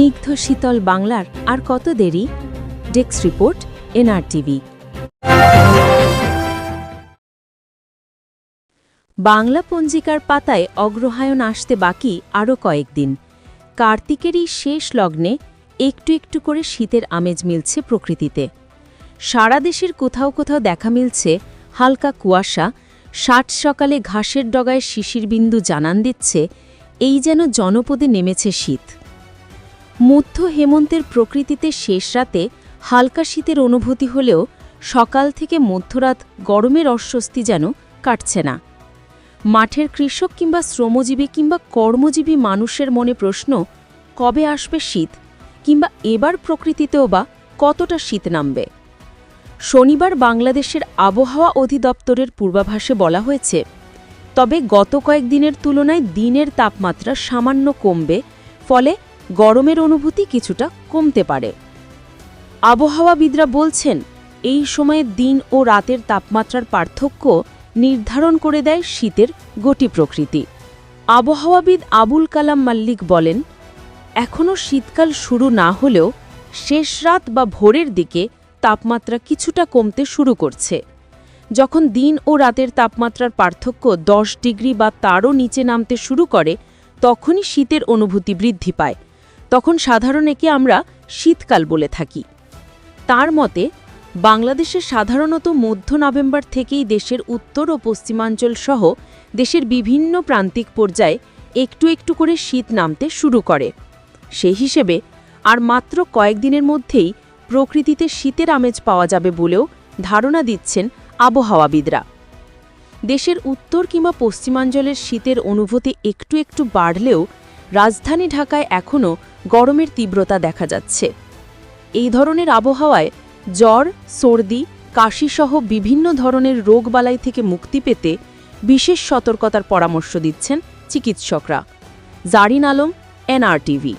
স্নিগ্ধ শীতল বাংলার আর কত দেরি? ডেক্স রিপোর্ট এনআরটিভি বাংলা পঞ্জিকার পাতায় অগ্রহায়ণ আসতে বাকি আরও কয়েকদিন। কার্তিকেরই শেষ লগ্নে একটু একটু করে শীতের আমেজ মিলছে প্রকৃতিতে। সারা দেশের কোথাও কোথাও দেখা মিলছে হালকা কুয়াশা, ষাট সকালে ঘাসের ডগায় শিশির বিন্দু জানান দিচ্ছে, এই যেন জনপদে নেমেছে শীত। মধ্য হেমন্তের প্রকৃতিতে শেষ রাতে হালকা শীতের অনুভূতি হলেও সকাল থেকে মধ্যরাত গরমের অস্বস্তি যেন কাটছে না। মাঠের কৃষক কিংবা শ্রমজীবী কিংবা কর্মজীবী মানুষের মনে প্রশ্ন, কবে আসবে শীত? কিংবা এবার প্রকৃতিতেও বা কতটা শীত নামবে? শনিবার বাংলাদেশের আবহাওয়া অধিদপ্তরের পূর্বাভাসে বলা হয়েছে, তবে গত কয়েকদিনের তুলনায় দিনের তাপমাত্রা সামান্য কমবে, ফলে গরমের অনুভূতি কিছুটা কমতে পারে। আবহাওয়াবিদরা বলছেন, এই সময়ে দিন ও রাতের তাপমাত্রার পার্থক্য নির্ধারণ করে দেয় শীতের গতি প্রকৃতি। আবহাওয়াবিদ আবুল কালাম মাল্লিক বলেন, এখনও শীতকাল শুরু না হলেও শেষ রাত বা ভোরের দিকে তাপমাত্রা কিছুটা কমতে শুরু করছে। যখন দিন ও রাতের তাপমাত্রার পার্থক্য দশ ডিগ্রি বা তারও নিচে নামতে শুরু করে, তখনই শীতের অনুভূতি বৃদ্ধি পায়। তখন সাধারণ একে আমরা শীতকাল বলে থাকি। তার মতে বাংলাদেশে সাধারণত মধ্য নভেম্বর থেকেই দেশের উত্তর ও পশ্চিমাঞ্চল সহ দেশের বিভিন্ন প্রান্তিক পর্যায়ে একটু একটু করে শীত নামতে শুরু করে। সেই হিসেবে আর মাত্র কয়েকদিনের মধ্যেই প্রকৃতিতে শীতের আমেজ পাওয়া যাবে বলেও ধারণা দিচ্ছেন আবহাওয়াবিদরা। দেশের উত্তর কিংবা পশ্চিমাঞ্চলের শীতের অনুভূতি একটু একটু বাড়লেও রাজধানী ঢাকায় এখনও গরমের তীব্রতা দেখা যাচ্ছে। এই ধরনের আবহাওয়ায় জ্বর, সর্দি, কাশিসহ বিভিন্ন ধরনের রোগবালাই থেকে মুক্তি পেতে বিশেষ সতর্কতার পরামর্শ দিচ্ছেন চিকিৎসকরা। জারিন আলম, এনআরটিভি।